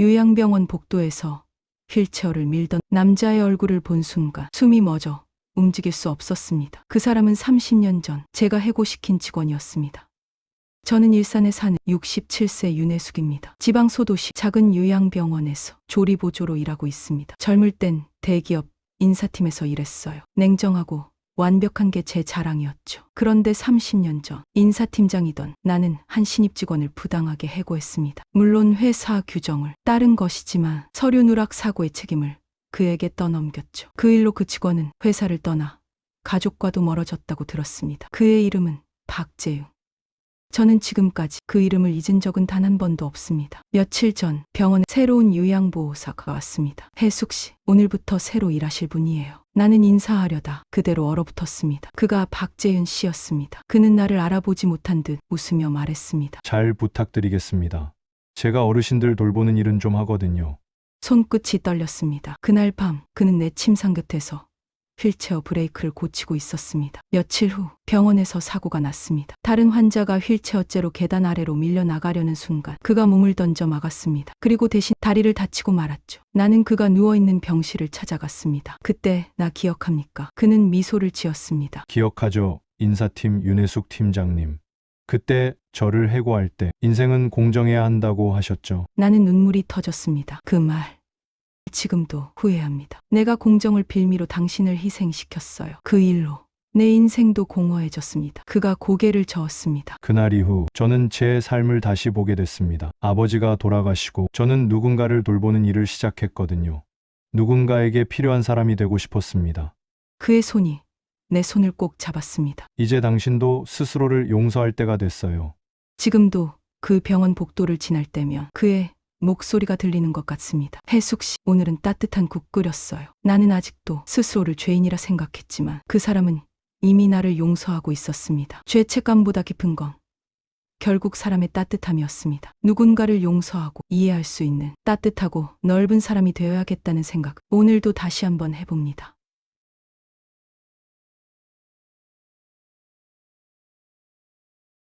요양병원 복도에서 휠체어를 밀던 남자의 얼굴을 본 순간 숨이 멎어 움직일 수 없었습니다. 그 사람은 30년 전 제가 해고시킨 직원이었습니다. 저는 일산에 사는 67세 윤혜숙입니다. 지방 소도시 작은 요양병원에서 조리보조로 일하고 있습니다. 젊을 땐 대기업 인사팀에서 일했어요. 냉정하고 완벽한 게 제 자랑이었죠. 그런데 30년 전 인사팀장이던 나는 한 신입 직원을 부당하게 해고했습니다. 물론 회사 규정을 따른 것이지만 서류 누락 사고의 책임을 그에게 떠넘겼죠. 그 일로 그 직원은 회사를 떠나 가족과도 멀어졌다고 들었습니다. 그의 이름은 박재웅. 저는 지금까지 그 이름을 잊은 적은 단 한 번도 없습니다. 며칠 전 병원에 새로운 요양보호사가 왔습니다. 혜숙 씨, 오늘부터 새로 일하실 분이에요. 나는 인사하려다 그대로 얼어붙었습니다. 그가 박재윤 씨였습니다. 그는 나를 알아보지 못한 듯 웃으며 말했습니다. 잘 부탁드리겠습니다. 제가 어르신들 돌보는 일은 좀 하거든요. 손끝이 떨렸습니다. 그날 밤 그는 내 침상 곁에서 휠체어 브레이크를 고치고 있었습니다. 며칠 후 병원에서 사고가 났습니다. 다른 환자가 휠체어째로 계단 아래로 밀려 나가려는 순간 그가 몸을 던져 막았습니다. 그리고 대신 다리를 다치고 말았죠. 나는 그가 누워 있는 병실을 찾아갔습니다. 그때 나 기억합니까? 그는 미소를 지었습니다. 기억하죠? 인사팀 윤혜숙 팀장님. 그때 저를 해고할 때 인생은 공정해야 한다고 하셨죠. 나는 눈물이 터졌습니다. 그 말. 지금도 후회합니다. 내가 공정을 빌미로 당신을 희생시켰어요. 그 일로 내 인생도 공허해졌습니다. 그가 고개를 저었습니다. 그날 이후 저는 제 삶을 다시 보게 됐습니다. 아버지가 돌아가시고 저는 누군가를 돌보는 일을 시작했거든요. 누군가에게 필요한 사람이 되고 싶었습니다. 그의 손이 내 손을 꼭 잡았습니다. 이제 당신도 스스로를 용서할 때가 됐어요. 지금도 그 병원 복도를 지날 때면 그의 목소리가 들리는 것 같습니다. 혜숙 씨, 오늘은 따뜻한 국 끓였어요. 나는 아직도 스스로를 죄인이라 생각했지만 그 사람은 이미 나를 용서하고 있었습니다. 죄책감보다 깊은 건 결국 사람의 따뜻함이었습니다. 누군가를 용서하고 이해할 수 있는 따뜻하고 넓은 사람이 되어야겠다는 생각. 오늘도 다시 한번 해봅니다.